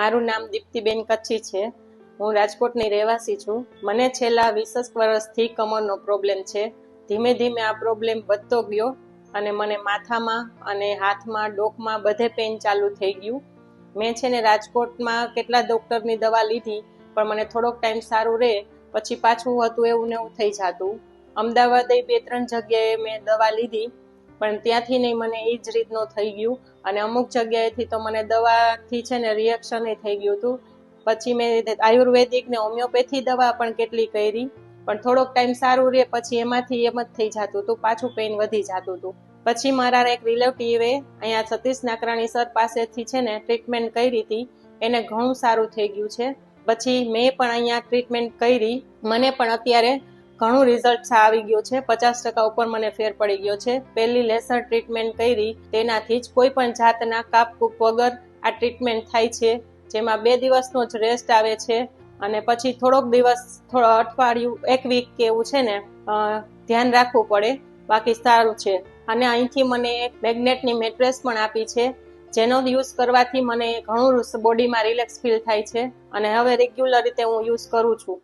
મારું નામ દીપ્તિબેન કચ્છી છે. હું રાજકોટની રહેવાસી છું. મને છેલ્લા વીસેક વર્ષથી કમરનો પ્રોબ્લેમ છે. ધીમે ધીમે આ પ્રોબ્લેમ વધતો ગયો અને મને માથામાં અને હાથમાં, ડોકમાં બધે પેન ચાલુ થઈ ગયું. મેં છે ને રાજકોટમાં કેટલા ડૉક્ટરની દવા લીધી, પણ મને થોડોક ટાઈમ સારું રહે, પછી પાછું હતું એવું ને એવું થઈ જતું. અમદાવાદે બે ત્રણ જગ્યાએ મેં દવા લીધી પણ ત્યાંથી નહીં, મને એ જ રીતનું થઈ ગયું. અને અમુક જગ્યાએથી તો મને દવાથી છે ને રિએક્શન થઈ ગયું હતું. પછી મેં આયુર્વેદિક ને હોમિયોપેથી દવા પણ કેટલી કરી, પણ થોડોક ટાઈમ સારું રહે પછી એમાંથી એમ જ થઈ જતું હતું, પાછું પેઇન વધી જતું હતું. પછી મારા એક રિલેટિવે અહીંયા સતીશ નાકરાણી સર પાસેથી છે ને ટ્રીટમેન્ટ કરી હતી. એને ઘણું સારું થઈ ગયું છે. પછી મેં પણ અહીંયા ટ્રીટમેન્ટ કરી. મને પણ અત્યારે ઘણું રિઝલ્ટ આવી ગયું છે. પચાસ ટકા ઉપર મને ફેર પડી ગયો છે. પહેલી લેસર ટ્રીટમેન્ટ કરી, તેનાથી જ કોઈ પણ જાતના કાપકૂપ વગર આ ટ્રીટમેન્ટ થાય છે. જેમાં બે દિવસનો જ રેસ્ટ આવે છે અને પછી થોડોક દિવસ, થોડો અઠવાડિયું, એક વીક કે એવું છે ને ધ્યાન રાખવું પડે. બાકી સારું છે. અને અહીંથી મને એક મેગ્નેટની મેટ્રેસ પણ આપી છે. જેનો યુઝ કરવાથી મને ઘણું બોડીમાં રિલેક્સ ફીલ થાય છે. અને હવે રેગ્યુલર રીતે હું યુઝ કરું છું.